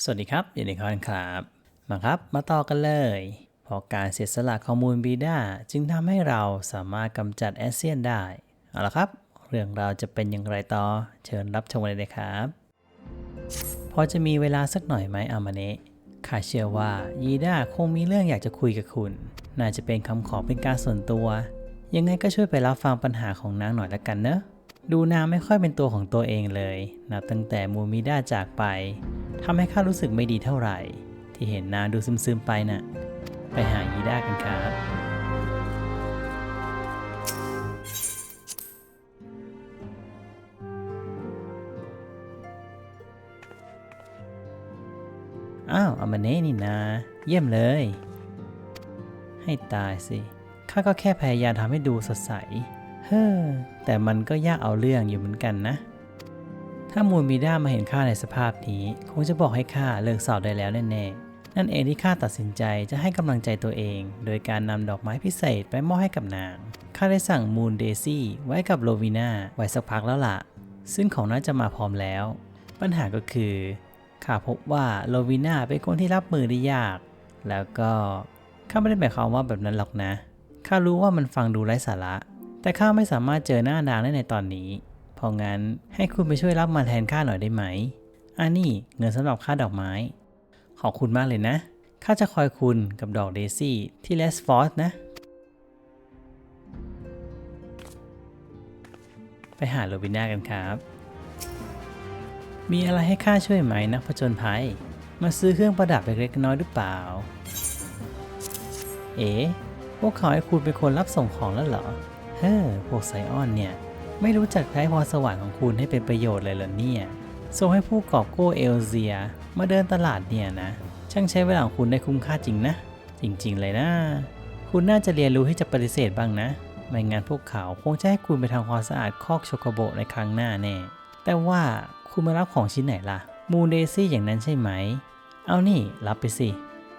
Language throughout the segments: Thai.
สวัสดีครับยูนิคอนครับ มาครับ มาต่อกันเลยเพราะการเสียสละข้อมูลบีดาจึงทำให้เราสามารถกำจัดแอสเซียนได้ เอาละครับ เรื่องราวจะเป็นอย่างไรต่อ เชิญรับชมเลยนะครับ พอจะมีเวลาสักหน่อยไหมอามาเนะข้าเชื่อว่ายีด้าคงมีเรื่องอยากจะคุยกับคุณ น่าจะเป็นคำขอเป็นการส่วนตัว ยังไงก็ช่วยไปรับฟังปัญหาของนางหน่อยละกันเนอะ ดูนางไม่ค่อยเป็นตัวของตัวเองเลยนับตั้งแต่มูมิด้าจากไปทำให้ข้ารู้สึกไม่ดีเท่าไหร่ ที่เห็นนางดูซึมๆไปน่ะ ไปหายีด้ากันครับอ้าวอามาเน่นี่นา เยี่ยมเลย ให้ตายสิ ข้าก็แค่พยายามทำให้ดูสดใส ฮ้อแต่มันก็ยากเอาเรื่องอยู่เหมือนกันนะ ถ้ามูลมีด้ามาเห็นข้าในสภาพนี้ คงจะบอกให้ข้าเลิกสอบได้แล้วแน่ๆ นั่นเองที่ข้าตัดสินใจจะให้กำลังใจตัวเอง โดยการนำดอกไม้พิเศษไปมอบให้กับนาง ข้าได้สั่งมูลเดซี่ไว้กับโลวิน่าไว้สักพักแล้วล่ะ ซึ่งของน่าจะมาพร้อมแล้ว ปัญหาก็คือข้าพบว่าโลวิน่าเป็นคนที่รับมือได้ยาก แล้วก็ข้าไม่ได้หมายความว่าแบบนั้นหรอกนะ ข้ารู้ว่ามันฟังดูไร้สาระ แต่ข้าไม่สามารถเจอหน้านางได้ในตอนนี้ เพราะงั้นให้คุณไปช่วยรับมาแทนข้าหน่อยได้ไหมอันนี้เงินสำหรับค่าดอกไม้ ขอบคุณมากเลยนะ ข้าจะคอยคุณกับดอกเดซี่ที่เลสฟอร์สนะ ไปหาโรบิน่ากันครับ มีอะไรให้ข้าช่วยไหมนักผจญภัย มาซื้อเครื่องประดับเล็กๆน้อยหรือเปล่า เอ๋พวกเขาให้คุณเป็นคนรับส่งของแล้วเหรอ เฮ้อ พวกไซออนเนี่ย ไม่รู้จักใช้พรสวรรค์ของคุณให้เป็นประโยชน์เลยเหรอเนี่ยส่งให้ผู้กอบโก้เอลเซีย มาเดินตลาดเนี่ยนะ ช่างใช้เวลาของคุณได้คุ้มค่าจริงนะ จริง ๆ เลยนะ คุณน่าจะเรียนรู้ที่จะปฏิเสธบ้างนะ ไม่งั้นพวกเขาคงจะให้คุณไปทำความสะอาดคอกโชโกโบในครั้งหน้าแน่ แต่ว่าคุณมารับของชิ้นไหนล่ะ มูนเดซี่อย่างนั้นใช่ไหม เอานี่รับไปสิ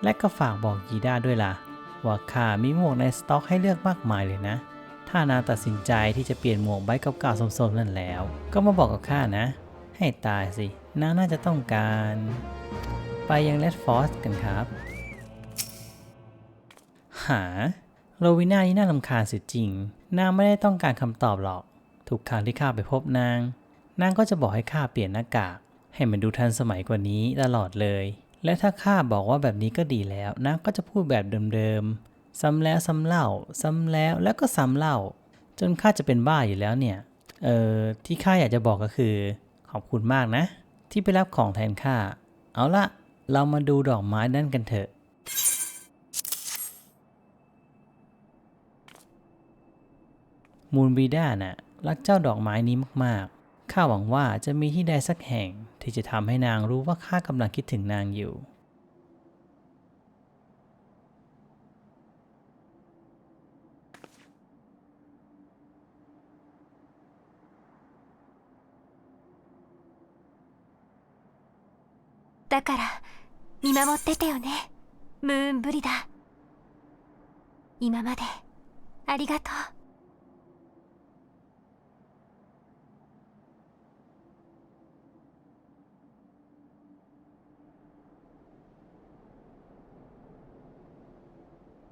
และก็ฝากบอกยีด้าด้วยล่ะ ว่าข้ามีหมวกในสต็อกให้เลือกมากมายเลยนะ ถ้านางตัดสินใจที่จะเปลี่ยนหมวกใบเก่าๆสมๆนั่นแล้ว ก็มาบอกกับข้านะ ให้ตายสิ นางน่าจะต้องการ ไปยังเลดฟอสกันครับ หา โรวิน่านี่น่าลำคาญเสิจริง นางไม่ได้ต้องการคำตอบหรอก ทุกครั้งที่ข้าไปพบนาง นางก็จะบอกให้ข้าเปลี่ยนหน้ากาก ให้มันดูทันสมัยกว่านี้ตลอดเลย และถ้าข้าบอกว่าแบบนี้ก็ดีแล้วนางก็จะพูดแบบเดิมๆ ซ้ำแล้วซ้ำเล่า ซ้ำแล้วแล้วก็ซ้ำเล่า จนข้าจะเป็นบ้าอยู่แล้วเนี่ย เอ่อที่ข้าอยากจะบอกก็คือ ขอบคุณมากนะ ที่ไปรับของแทนข้า เอาละเรามาดูดอกไม้นั่นกันเถอะมูลบีด้าน่ะรักเจ้าดอกไม้นี้มากๆ ข้าหวังว่าจะมีที่ใดสักแห่งที่จะทำให้นางรู้ว่าข้ากำลังคิดถึงนางอยู่ だから見守っててよね。ムーンブリダ今までありがとう。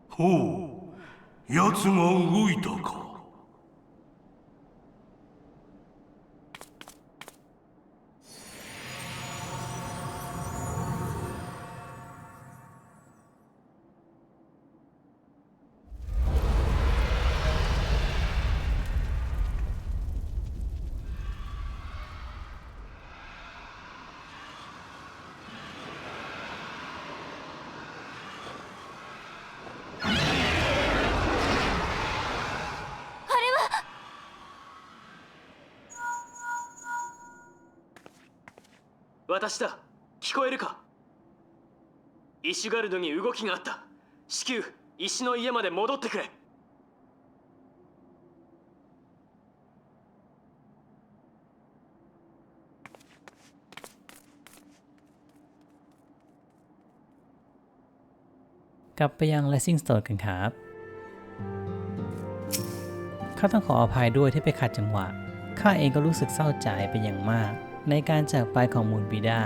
ほう。奴が動いたか。私だ聞こえるかイシュガルドに動きがあった至急石の家まで戻ってくれ กลับไปยัง Rising Stone กันครับ ข้าต้องขออภัยด้วยที่ไปขัดจังหวะ ข้าเองก็รู้สึกเศร้าใจเป็นอย่างมาก ในการจากไปของมูลบิดา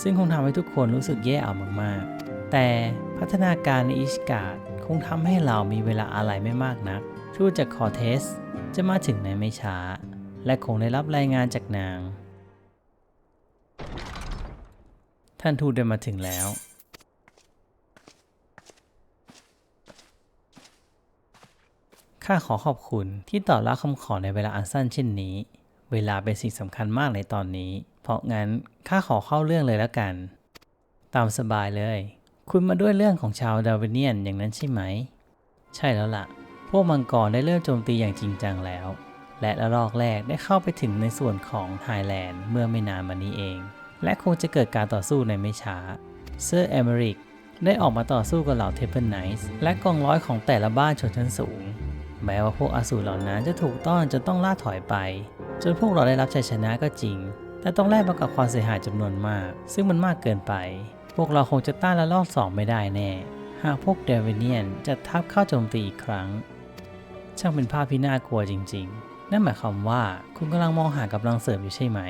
ซึ่งคงทำให้ทุกคนรู้สึกแย่เอามากๆ แต่พัฒนาการในอิชการ์ดคงทำให้เรามีเวลาอะไรไม่มากนักทูตจากคอเทสจะมาถึงในไม่ช้า และคงได้รับรายงานจากนาง ท่านทูตได้มาถึงแล้วข้าขอขอบคุณที่ตอบรับคำขอในเวลาอันสั้นเช่นนี้ เวลาเป็นสิ่งสำคัญมากในตอนนี้ เพราะงั้นข้าขอเข้าเรื่องเลยแล้วกัน ตามสบายเลย คุณมาด้วยเรื่องของชาวดาวิเนียนอย่างนั้นใช่ไหม ใช่แล้วล่ะ พวกมังกรได้เริ่มโจมตีอย่างจริงจังแล้ว และระลอกแรกได้เข้าไปถึงในส่วนของไฮแลนด์เมื่อไม่นานมานี้เอง และคงจะเกิดการต่อสู้ในไม่ช้า เซอร์เอเมริกได้ออกมาต่อสู้กับเหล่าเทเบิลไนท์และกองร้อยของแต่ละบ้านชนชั้นสูง แม้ว่าพวกอสูรเหล่านั้นจะถูกต้อนจนต้องล่าถอยไป จนพวกเราได้รับชัยชนะก็จริง แต่ต้องแลกมากับความเสียหายจำนวนมาก ซึ่งมันมากเกินไป พวกเราคงจะต้านและลอกสองไม่ได้แน่ หากพวกเดวิเนียนจะทับเข้าโจมตีอีกครั้ง ช่างเป็นภาพที่น่ากลัวจริง ๆ นั่นหมายความว่าคุณกำลังมองหากำลังเสริมอยู่ใช่ไหม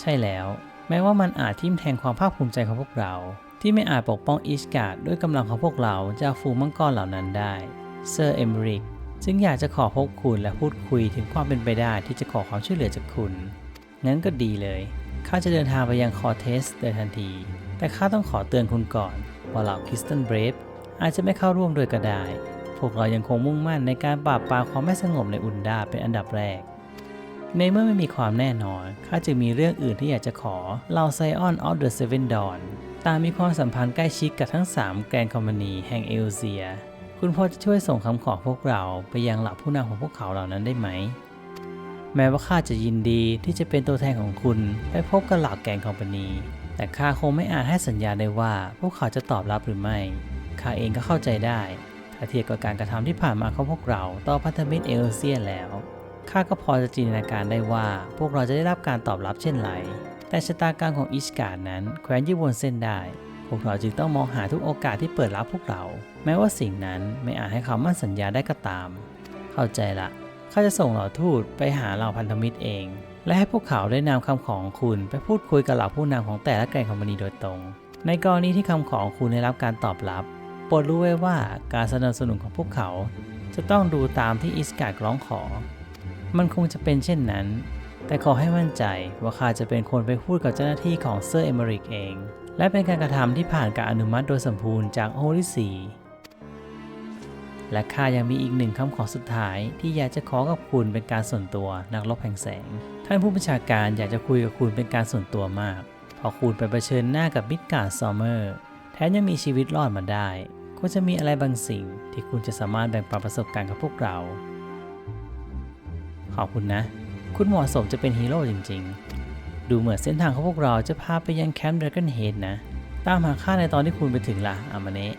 ใช่แล้ว แม้ว่ามันอาจทิ่มแทงความภาคภูมิใจของพวกเรา ที่ไม่อาจปกป้องอิชการ์ดด้วยกำลังของพวกเราจากฝูงมังกรเหล่านั้นได้ เซอร์เอมริกจึงอยากจะขอพบคุณและพูดคุยถึงความเป็นไปได้ที่จะขอความช่วยเหลือจากคุณ งั้นก็ดีเลย ข้าจะเดินทางไปยังคอเทสโดยทันที แต่ข้าต้องขอเตือนคุณก่อนว่าเหล่าคริสตันเบรฟอาจจะไม่เข้าร่วมโดยก็ได้พวกเรายังคงมุ่งมั่นในการปราบปรามความไม่สงบในอุนดาเป็นอันดับแรก ในเมื่อไม่มีความแน่นอน ข้าจึงมีเรื่องอื่นที่อยากจะขอเหล่าไซออนออฟเดอะเซเว่นดอนตางมีความสัมพันธ์ใกล้ชิดกับทั้ง 3 แกรนด์คอมพานีแห่งเอลเซีย คุณพอจะช่วยส่งคำขอพวกเราไปยังเหล่าผู้นำของพวกเขาเหล่านั้นได้ไหม แม้ว่าข้าจะยินดีที่จะเป็นตัวแทนของคุณไปพบกับเหล่าแกรนด์คอมพานี แต่ข้าคงไม่อาจให้สัญญาได้ว่าพวกเขาจะตอบรับหรือไม่ ข้าเองก็เข้าใจได้ ถ้าเทียบกับการกระทำที่ผ่านมาของพวกเราต่อพันธมิตรเอลเซียนแล้ว ข้าก็พอจะจินตนาการได้ว่าพวกเราจะได้รับการตอบรับเช่นไร แต่ชะตากรรมของอิชการ์นั้นแขวนอยู่บนเส้นได้ พวกเราจึงต้องมองหาทุกโอกาสที่เปิดรับพวกเรา แม้ว่าสิ่งนั้นไม่อาจให้คำมั่นสัญญาได้ก็ตาม เข้าใจละข้าจะส่งเหล่าทูตไปหาเหล่าพันธมิตรเอง และให้พวกเขาได้นำคำของคุณไปพูดคุยกับเหล่าผู้นำของแต่ละแกรนด์คอมพานีโดยตรง ในกรณีที่คำขอของคุณได้รับการตอบรับโปรดรู้ไว้ว่าการสนับสนุนของพวกเขา จะต้องดูตามที่อิสการ์ดร้องขอ มันคงจะเป็นเช่นนั้น แต่ขอให้มั่นใจว่าข้าจะเป็นคนไปพูดกับเจ้าหน้าที่ของเซอร์เอเมริกเอง และเป็นการกระทำที่ผ่านการอนุมัติโดยสมบูรณ์จากโฮลิซีและข้ายังมีอีกหนึ่งคำขอสุดท้าย ที่อยากจะขอกับคุณเป็นการส่วนตัวนักรบแห่งแสง ท่านผู้บัญชาการอยากจะคุยกับคุณเป็นการส่วนตัวมากพราะคุณไปเผชิญหน้ากับมิดการ์ดซอมเมอร์แถมยังมีชีวิตรอดมาได้คุณจะมีอะไรบางสิ่งที่คุณจะสามารถแบ่งปันประสบการณ์กับพวกเรา ขอบคุณนะ คุณเหมาะสมจะเป็นฮีโร่จริงๆ ดูเหมือนเส้นทางของพวกเราจะพาไปยังแคมป์ดราก้อนเฮดนะ ตามหาค่าในตอนที่คุณไปถึงละอามาเนะ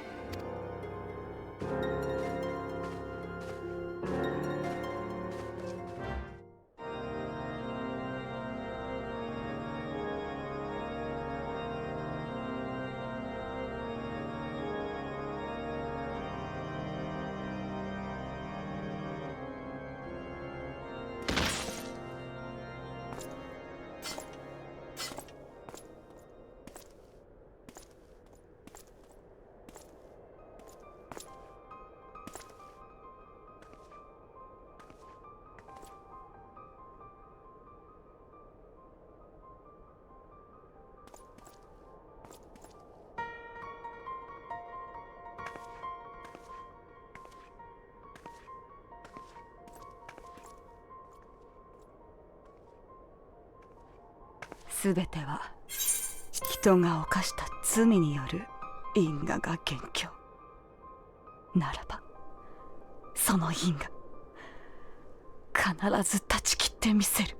全ては人が犯した罪による因果が元凶。ならばその因果必ず断ち切ってみせる。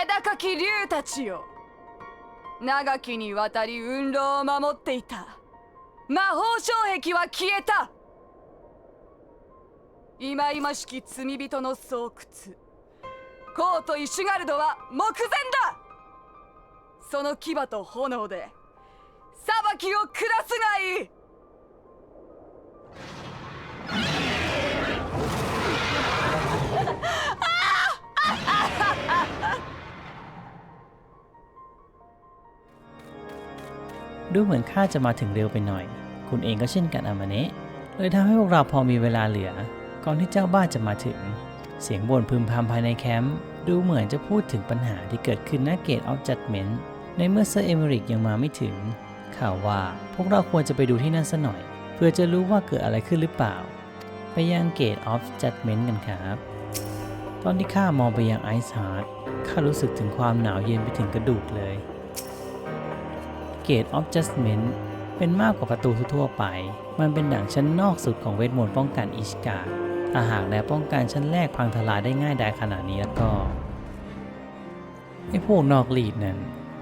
さあ気高き竜たちよ。長きにわたり運動を守っていた。魔法障壁は消えた。忌々しき罪人の巣窟。コート・イシュガルドは目前だ。その牙と炎で裁きを下すがいい。 ดูเหมือนข้าจะมาถึงเร็วไปหน่อย คุณเองก็เช่นกันอามาเนะเลยทำให้พวกเราพอมีเวลาเหลือ ก่อนที่เจ้าบ้านจะมาถึง เสียงบ่นพึมพำภายในแคมป์ดูเหมือนจะพูดถึงปัญหาที่เกิดขึ้นณเกตออฟจัดเมนต์ในเมื่อเซอร์เอเมริกยังมาไม่ถึง ข่าวว่าพวกเราควรจะไปดูที่นั่นซะหน่อย เพื่อจะรู้ว่าเกิดอะไรขึ้นหรือเปล่า ไปยังเกตออฟจัดเมนต์กันครับ ตอนที่ข้ามองไปยังไอซ์ฮาร์ดข้ารู้สึกถึงความหนาวเย็นไปถึงกระดูกเลย Gate of Judgment เป็นมากกว่าประตูทั่วไป มันเป็นดั่งชั้นนอกสุดของเวทมนต์ป้องกันอิชกาถ้าหากแนวป้องกันชั้นแรกพังทลายได้ง่ายดายขนาดนี้แล้วก็ไอ้พวกนอกลีดนั้น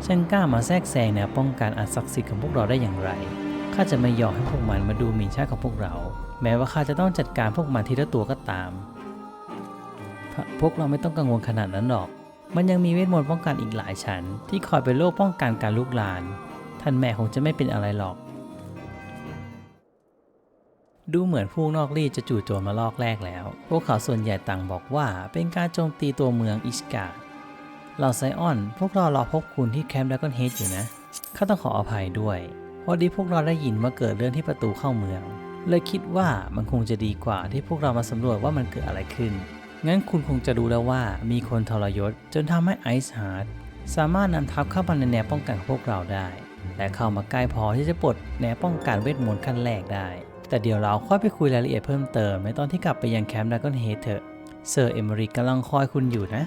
ช่างกล้ามาแทรกแซงแนวป้องกันอันศักดิ์สิทธิ์ของพวกเราได้อย่างไร ข้าจะไม่ยอมให้พวกมันมาดูหมิ่นชาติของพวกเรา แม้ว่าข้าจะต้องจัดการพวกมันทีละตัวก็ตาม พวกเราไม่ต้องกังวลขนาดนั้นหรอก มันยังมีเวทมนต์ป้องกันอีกหลายชั้น ที่คอยเป็นโล่ป้องกันการลุกลาน ท่านแม่คงจะไม่เป็นอะไรหรอก ดูเหมือนผู้นอกรีดจะจู่โจมมาลอกแรกแล้ว พวกเขาส่วนใหญ่ต่างบอกว่าเป็นการโจมตีตัวเมืองอิสกาเหล่าไซออน พวกเรารอพบคุณที่แคมป์ดากอนเฮดอยู่นะ ข้าต้องขออภัยด้วยพอดีพวกเราได้ยินว่าเกิดเรื่องที่ประตูเข้าเมือง เลยคิดว่ามันคงจะดีกว่าที่พวกเรามาสำรวจว่ามันเกิดอะไรขึ้น งั้นคุณคงจะรู้แล้วว่ามีคนทรยศจนทำให้ไอซ์ฮาร์ดสามารถนำทัพเข้ามาในแนวป้องกันพวกเราได้ และเข้ามาใกล้พอที่จะปลดแนวป้องกันเวทมนต์ขั้นแรกได้ แต่เดี๋ยวเราค่อยไปคุยรายละเอียดเพิ่มเติมในตอนที่กลับไปยังแคมป์ดากอนเฮดเถอะเซอร์เอมริกกำลังคอยคุณอยู่นะ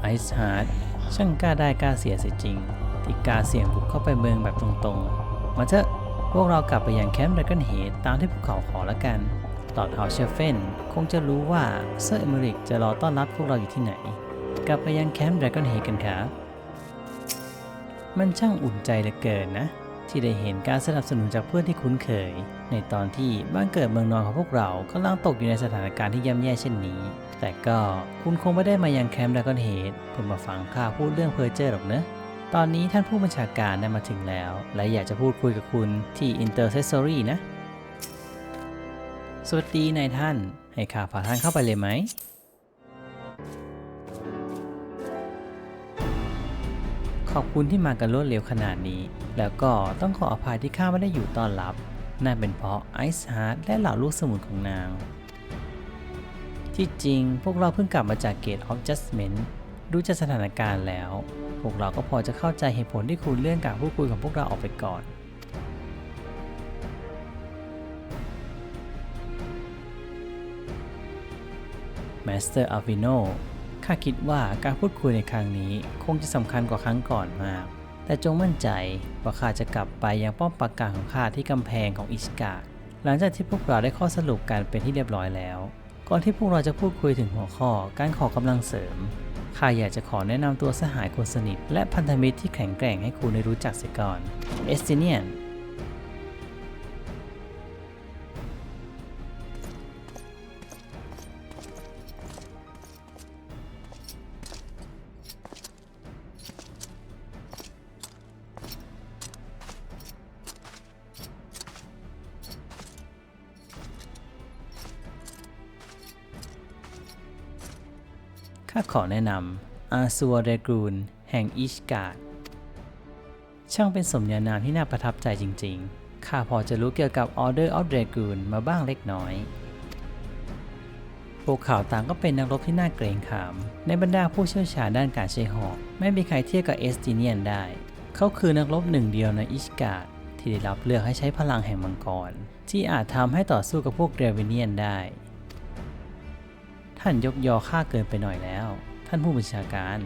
ไอซ์ฮาร์ดช่างกล้าได้กล้าเสียเสียจริง ที่กล้าเสี่ยงบุกเข้าไปเมืองแบบตรงๆ มาเถอะพวกเรากลับไปยังแคมป์ดากอนเฮดตามที่พวกเขาขอละกันต่อเท้าเชฟเฟนคงจะรู้ว่าเซอร์เอมริกจะรอต้อนรับพวกเราอยู่ที่ไหน กลับไปยังแคมป์ดากอนเฮดกันครับ มันช่างอุ่นใจเหลือเกินนะ ที่ได้เห็นการสนับสนุนจากเพื่อนที่คุ้นเคย ในตอนที่บ้านเกิดเมืองนอนของพวกเรากำลังตกอยู่ในสถานการณ์ที่ย่ำแย่เช่นนี้ แต่ก็คุณคงไม่ได้มายังแคมป์ดากอนเฮดเพื่อมาฟังข้าพูดเรื่องเพอร์เจอร์หรอกเนะตอนนี้ท่านผู้บัญชาการได้มาถึงแล้ว และอยากจะพูดคุยกับคุณที่ Intercessory นะ สวัสดีนายท่าน ให้ข้าพาท่านเข้าไปเลยไหม ขอบคุณที่มากันรวดเร็วขนาดนี้ แล้วก็ต้องขออภัยที่ข้าไม่ได้อยู่ต้อนรับนั่นเป็นเพราะไอซ์ฮาร์ดและเหล่าลูกสมุนของนาง ที่จริงพวกเราเพิ่งกลับมาจากเกตออฟจัสเมนต์ดูจากสถานการณ์แล้ว พวกเราก็พอจะเข้าใจเหตุผลที่คุณเลื่อนการพูดคุยของพวกเราออกไปก่อนมา ข้าคิดว่าการพูดคุยในครั้งนี้คงจะสำคัญกว่าครั้งก่อนมาก แต่จงมั่นใจว่าข้าจะกลับไปยังป้อมปราการของข้าที่กำแพงของอิสกาหลังจากที่พวกเราได้ข้อสรุปกันเป็นที่เรียบร้อยแล้ว ก่อนที่พวกเราจะพูดคุยถึงหัวข้อการขอกำลังเสริมข้าอยากจะขอแนะนำตัวสหายคนสนิทและพันธมิตรที่แข็งแกร่งให้คุณได้รู้จักเสียก่อนเอสติเนียน ข้าขอแนะนำอาซัวเรกรูนแห่งอิชการ์ดช่างเป็นสมญานามที่น่าประทับใจจริงๆ ข้าพอจะรู้เกี่ยวกับ Order of Dragoon มาบ้างเล็กน้อย พวกเขาต่างก็เป็นนักรบที่น่าเกรงขาม ในบรรดาผู้เชี่ยวชาญด้านการใช้หอก ไม่มีใครเทียบกับเอสติเนียนได้ เขาคือนักรบหนึ่งเดียวในอิชการ์ดที่ได้รับเลือกให้ใช้พลังแห่งมังกร ที่อาจทำให้ต่อสู้กับพวกเดรวิเนียนได้ ท่านยกยอข้าเกินไปหน่อยแล้ว ท่านผู้บัญชาการ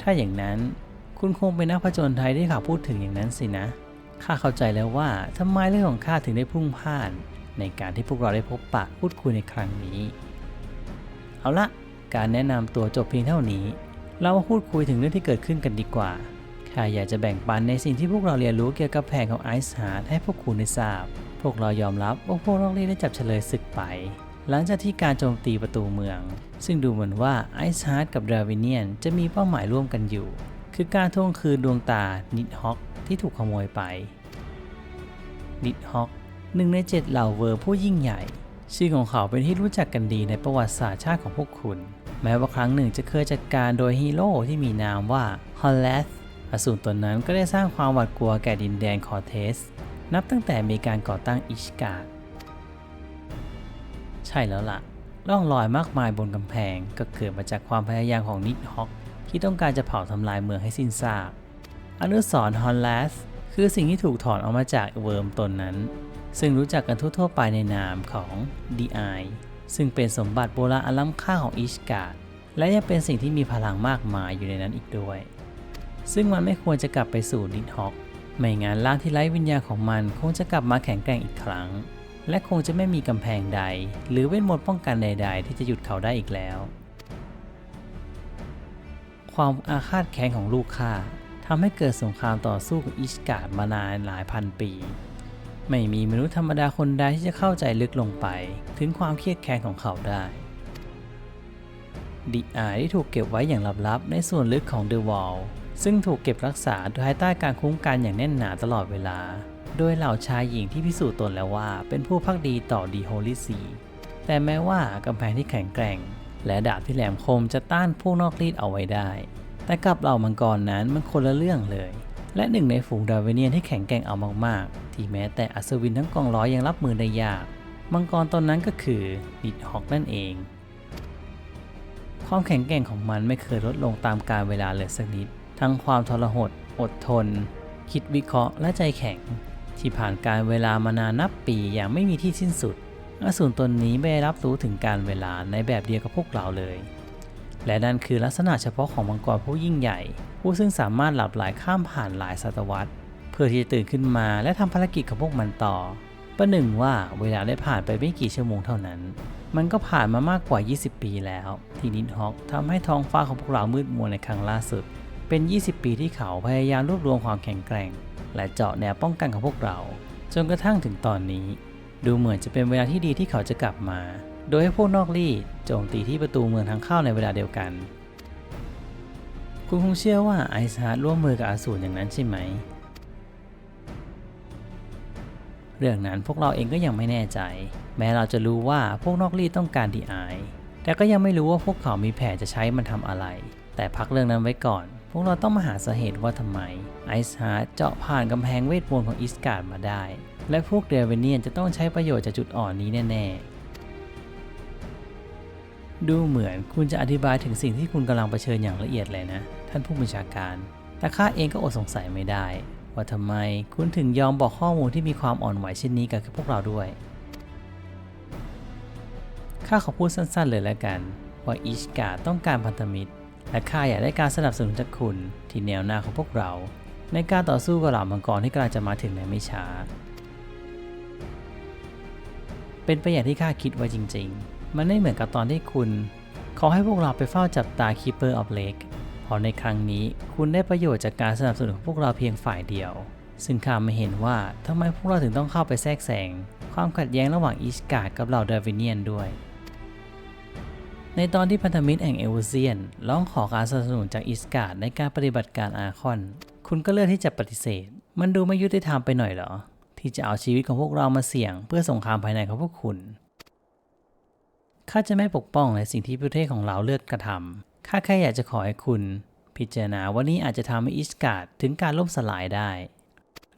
ถ้าอย่างนั้นคุณคงเป็นนักผจญภัยที่ข่าวพูดถึงอย่างนั้นสินะ ข้าเข้าใจแล้วว่าทำไมเรื่องของข้าถึงได้พุ่งพล่าน ในการที่พวกเราได้พบปะพูดคุยในครั้งนี้ เอาละ การแนะนำตัวจบเพียงเท่านี้ เรามาพูดคุยถึงเรื่องที่เกิดขึ้นกันดีกว่า ข้าอยากจะแบ่งปันในสิ่งที่พวกเราเรียนรู้เกี่ยวกับแผนของไอซ์ฮาร์ดให้พวกคุณได้ทราบ พวกเรายอมรับว่าพวกนอกรีได้จับเฉลยศึกไป หลังจากที่การโจมตีประตูเมือง ซึ่งดูเหมือนว่าไอซ์ฮาร์ดกับดราวิเนียนจะมีเป้าหมายร่วมกันอยู่ คือการทวงคืนดวงตานิดฮอกที่ถูกขโมยไป นิดฮอกหนึ่งในเจ็ดเหล่าเวอร์ผู้ยิ่งใหญ่ ชื่อของเขาเป็นที่รู้จักกันดีในประวัติศาสตร์ชาติของพวกคุณ แม้ว่าครั้งหนึ่งจะเคยจัดการโดยฮีโร่ที่มีนามว่าฮอลเลสอสูรตนนั้นก็ได้สร้างความหวาดกลัวแก่ดินแดนคอเทส นับตั้งแต่มีการก่อตั้งอิชการ์ด ช่แล้วล่ะ ร่องรอยมากมายบนกำแพงก็เกิดมาจากความพยายามของนิดฮอกที่ต้องการจะเผาทำลายเมืองให้สิ้นซากอนุสรณ์ฮอลเลสคือสิ่งที่ถูกถอนออกมาจากเวิร์มตนนั้น ซึ่งรู้จักกันทั่ว ๆ ไปในนามของ DI ซึ่งเป็นสมบัติโบราณอันล้ำค่าของอิชการ์ดและยังเป็นสิ่งที่มีพลังมากมายอยู่ในนั้นอีกด้วย ซึ่งมันไม่ควรจะกลับไปสู่นิดฮอกไม่งั้นร่างที่ไร้วิญญาณของมันคงจะกลับมาแข็งแกร่งอีกครั้ง และคงจะไม่มีกำแพงใด หรือเวทมนต์ป้องกันใด ๆ ที่จะหยุดเขาได้อีกแล้ว ความอาฆาตแค้นของลูกข้าทำให้เกิดสงครามต่อสู้กับอิชการ์ดมานานหลายพันปี ไม่มีมนุษย์ธรรมดาคนใดที่จะเข้าใจลึกลงไป ถึงความเครียดแค้นของเขาได้ดีอาที่ถูกเก็บไว้อย่างลับๆ ในส่วนลึกของเดอะวอลซึ่งถูกเก็บรักษาภายใต้การคุ้มกันอย่างแน่นหนาตลอดเวลา โดยเหล่าชายหญิงที่พิสูจน์ตนแล้วว่าเป็นผู้พักดีต่อดีโฮลิซี แต่แม้ว่ากำแพงที่แข็งแกร่ง และดาบที่แหลมคมจะต้านพวกนอกรีดเอาไว้ได้ แต่กับเหล่ามังกรนั้นมันคนละเรื่องเลย และหนึ่งในฝูงดาวิเนียนที่แข็งแกร่งเอามากๆ ที่แม้แต่อัศวินทั้งกองร้อยยังรับมือได้ยาก มังกรตนนั้นก็คือดิดฮอกนั่นเอง ความแข็งแกร่งของมันไม่เคยลดลงตามกาลเวลาเลยสักนิด ทั้งความทรหด อดทนคิดวิเคราะห์และใจแข็ง ที่ผ่านการเวลามานานนับปีอย่างไม่มีที่สิ้นสุด อสูรตนนี้ไม่ได้รับรู้ถึงการเวลาในแบบเดียวกับพวกเราเลย และนั่นคือลักษณะเฉพาะของมังกรผู้ยิ่งใหญ่ ผู้ซึ่งสามารถหลับไหลข้ามผ่านหลายศตวรรษ เพื่อที่จะตื่นขึ้นมาและทำภารกิจของพวกมันต่อ ประหนึ่งว่าเวลาได้ผ่านไปไม่กี่ชั่วโมงเท่านั้น มันก็ผ่านมามากกว่า 20 ปีแล้ว ที่นิดฮอกทำให้ท้องฟ้าของพวกเรามืดมัวในครั้งล่าสุด เป็น 20 ปีที่เขาพยายามรวบรวมความแข็งแกร่ง และเจาะแนวป้องกันของพวกเรา จนกระทั่งถึงตอนนี้ ดูเหมือนจะเป็นเวลาที่ดีที่เขาจะกลับมา โดยให้พวกนอกรีดโจมตีที่ประตูเมืองทางเข้าในเวลาเดียวกัน คุณคงเชื่อว่าไอซ์ฮาร์ดร่วมมือกับอาสูรอย่างนั้นใช่ไหม เรื่องนั้นพวกเราเองก็ยังไม่แน่ใจ แม้เราจะรู้ว่าพวกนอกรีดต้องการดีไอแต่ก็ยังไม่รู้ว่าพวกเขามีแผนจะใช้มันทำอะไร แต่พักเรื่องนั้นไว้ก่อน วกเราต้องมาหาสาเหตุว่าทำไมไอซ์ฮาร์ดเจาะผ่านกำแพงเวทมนต์ของอิสการ์ดมาได้ และพวกเดเวเนียนจะต้องใช้ประโยชน์จากจุดอ่อนนี้แน่ ๆ ดูเหมือนคุณจะอธิบายถึงสิ่งที่คุณกำลังเผชิญอย่างละเอียดเลยนะ ท่านผู้บัญชาการ แต่ข้าเองก็อดสงสัยไม่ได้ ว่าทำไมคุณถึงยอมบอกข้อมูลที่มีความอ่อนไหวเช่นนี้กับพวกเราด้วยข้าขอพูดสั้นๆเลยแล้วกันว่าอิชกาต้องการพันธมิตร และข้าอยากได้การสนับสนุนจากคุณที่แนวหน้าของพวกเรา ในการต่อสู้กับเหล่ามังกรที่กำลังจะมาถึงในไม่ช้า เป็นไปอย่างที่ข้าคิดไว้จริง ๆ มันไม่เหมือนกับตอนที่คุณขอให้พวกเราไปเฝ้าจับตา Keeper of Lake เพราะในครั้งนี้คุณได้ประโยชน์จากการสนับสนุนของพวกเราเพียงฝ่ายเดียว ซึ่งข้าไม่เห็นว่าทำไมพวกเราถึงต้องเข้าไปแทรกแซงความขัดแย้งระหว่างอิสการ์ดกับเหล่าเดวิเนียนด้วย ในตอนที่พันธมิตรแห่งเอเวอเซียนร้องขอการสนับสนุนจากอิสการ์ดในการปฏิบัติการอาคอน คุณก็เลือกที่จะปฏิเสธ มันดูไม่ยุติธรรมไปหน่อยเหรอ ที่จะเอาชีวิตของพวกเรามาเสี่ยง เพื่อสงครามภายในของพวกคุณข้าจะไม่ปกป้องในสิ่งที่ประเทศของเราเลือกกระทำข้าแค่อยากจะขอให้คุณ พิจารณาว่านี่อาจจะทำให้อิสการ์ดถึงการล่มสลายได้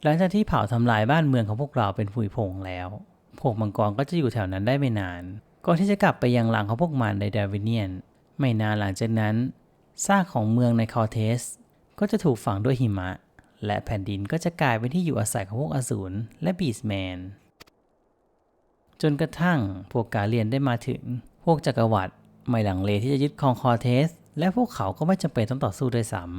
หลังจากที่เผาทำลายบ้านเมืองของพวกเราเป็นผุยผงแล้วพวกมังกรก็จะอยู่แถวนั้นได้ไม่นาน ก่อนที่จะกลับไปยังหลังของพวกมันในดาวิเนียน ไม่นานหลังจากนั้นซากของเมืองในคอร์เทส ก็จะถูกฝังด้วยหิมะ และแผ่นดินก็จะกลายเป็นที่อยู่อาศัยของพวกอสูรและบีสแมน จนกระทั่งพวกกาเลียนได้มาถึง พวกจักรวรรดิไม่หลังเลที่จะยึดครองคอร์เทส และพวกเขาก็ไม่จำเป็นต้องต่อสู้ด้วยซ้ำ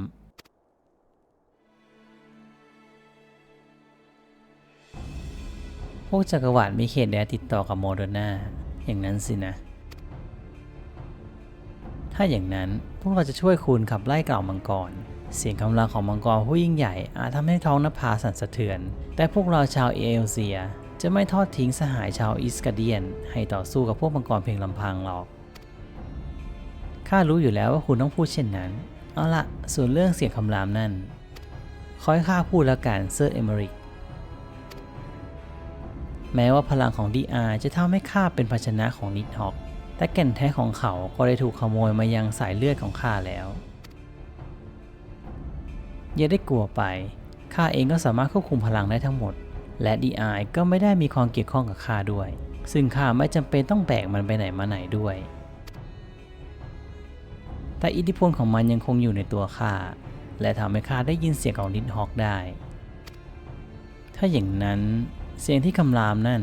พวกจักรวรรดิมีเขตแดนติดต่อกับโมเดอร์นา อย่างนั้นสินะ ถ้าอย่างนั้นพวกเราจะช่วยคุณขับไล่กล่าวมังกร เสียงคำรามของมังกรผู้ยิ่งใหญ่อาจทำให้ท้องนภาสั่นสะเทือน แต่พวกเราชาวเอลเซีย จะไม่ทอดทิ้งสหายชาวอิสกาเดียน ให้ต่อสู้กับพวกมังกรเพียงลำพังหรอก ข้ารู้อยู่แล้วว่าคุณต้องพูดเช่นนั้น เอาละส่วนเรื่องเสียงคำรามนั่นคอยข้าพูดแล้วกันเซอร์เอเมริก แม้ว่าพลังของ DR จะทำให้ข้าเป็นภาชนะของนิดฮอกแต่แก่นแท้ของเขาก็ได้ถูกขโมยมายังสายเลือดของข้าแล้ว อย่าได้กลัวไป ข้าเองก็สามารถควบคุมพลังได้ทั้งหมด และ DI ก็ไม่ได้มีความเกี่ยวข้องกับข้าด้วย ซึ่งข้าไม่จำเป็นต้องแบกมันไปไหนมาไหนด้วย แต่อิทธิพลของมันยังคงอยู่ในตัวข้า และทำให้ข้าได้ยินเสียงของนิดฮอกได้ ถ้าอย่างนั้น เสียงที่คำรามนั่น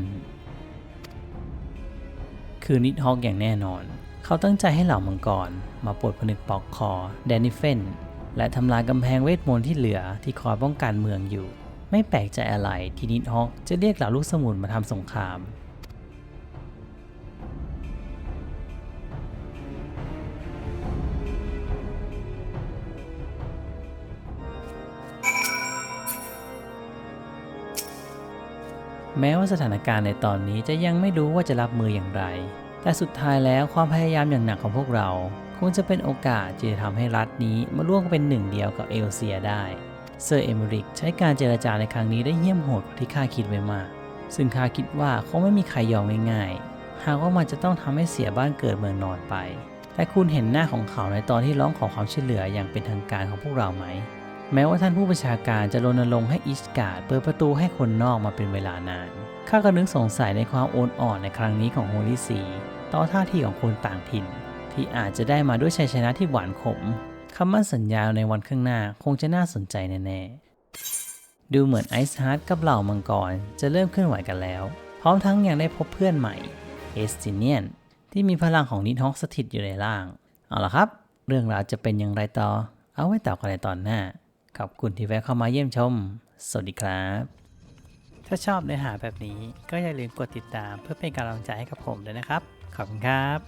คือนิดฮอกอย่างแน่นอน เขาตั้งใจให้เหล่ามังกร มาปลดผนึกปอกคอแดนนิเฟนและทำลายกำแพงเวทมนต์ที่เหลือที่คอยป้องกันเมืองอยู่ ไม่แปลกใจอะไรที่นิดฮอกจะเรียกเหล่าลูกสมุนมาทำสงคราม แม้ว่าสถานการณ์ในตอนนี้จะยังไม่รู้ว่าจะรับมืออย่างไร แต่สุดท้ายแล้วความพยายามอย่างหนักของพวกเราคงจะเป็นโอกาสที่จะทำให้รัฐนี้มาร่วมเป็นหนึ่งเดียวกับเอลเซียได้ เซอร์เอเมริกใช้การเจรจาในครั้งนี้ได้เยี่ยมโหดกว่าที่ข้าคิดไว้มาก ซึ่งข้าคิดว่าคงไม่มีใครยอมง่ายๆ หากว่ามันจะต้องทำให้เสียบ้านเกิดเมืองนอนไป แต่คุณเห็นหน้าของเขาในตอนที่ร้องขอความช่วยเหลืออย่างเป็นทางการของพวกเราไหม แม้ว่าท่านผู้บัญชาการจะรณรงค์ให้อิสการ์ดเปิดประตูให้คนนอกมาเป็นเวลานาน ข้าก็นึกสงสัยในความโอนอ่อนในครั้งนี้ของโฮลิซีต่อท่าทีของคนต่างถิ่น ที่อาจจะได้มาด้วยชัยชนะที่หวานขมคำมั่นสัญญาในวันข้างหน้าคงจะน่าสนใจแน่ๆ ดูเหมือนไอซ์ฮาร์ดกับเหล่ามังกรจะเริ่มเคลื่อนไหวกันแล้ว พร้อมทั้งยังได้พบเพื่อนใหม่เอสติเนียนที่มีพลังของนิดฮอกสถิตอยู่ในร่าง เอาละครับ เรื่องราวจะเป็นอย่างไรต่อ เอาไว้ต่อกันในตอนหน้า ขอบคุณที่แวะเข้ามาเยี่ยมชม สวัสดีครับ ถ้าชอบเนื้อหาแบบนี้ก็อย่าลืมกดติดตามเพื่อเป็นกำลังใจให้กับผมด้วยนะครับ ขอบคุณครับ